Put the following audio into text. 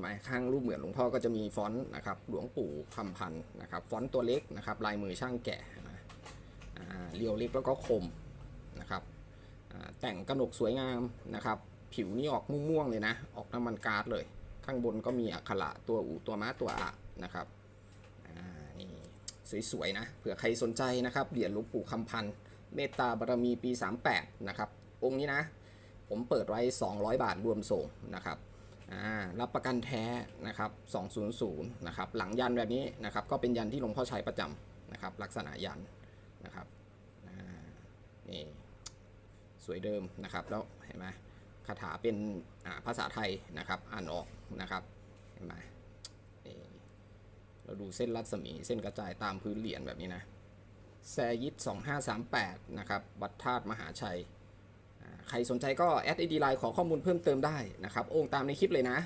หมายข้างรูปเหมือนหลวงพ่อก็จะมีฟอนต์นะครับหลวงปู่คำพันธ์นะครับฟอนต์ตัวเล็กนะครับลายมือช่างแกะนะอ่เรียวเล็กแล้วก็คมนะครับแต่งกระหนกสวยงามนะครับผิวนี่ออกม่วงๆเลยนะ ออกน้ำมันการ์ดเลย ข้างบนก็มีอักขระตัวอูตัวม้าตัวอะนะครับนี่สวยๆนะเผื่อใครสนใจนะครับเหรียญหลวงปู่คำพันธ์เมตตาบารมีปี 38 นะครับ องค์นี้นะ ผมเปิดไว้ 200 บาทรวมส่งนะครับ รับประกันแท้นะครับ200นะครับหลังยันแบบนี้นะครับก็เป็นยันที่หลวงพ่อใช้ประจำนะครับลักษณะยันนะครับนี่สวยเดิมนะครับแล้วเห็นไหมคาถาเป็นภาษาไทยนะครับอ่านออกนะครับเห็นไหมเราดูเส้นรัศมีเส้นกระจายตามพื้นเหรียญแบบนี้นะแซยิด2538นะครับวัดธาตุมหาชัย ใครสนใจก็แอดไอดีไลน์ขอข้อมูลเพิ่มเติมได้นะครับ โองตามในคลิปเลยนะ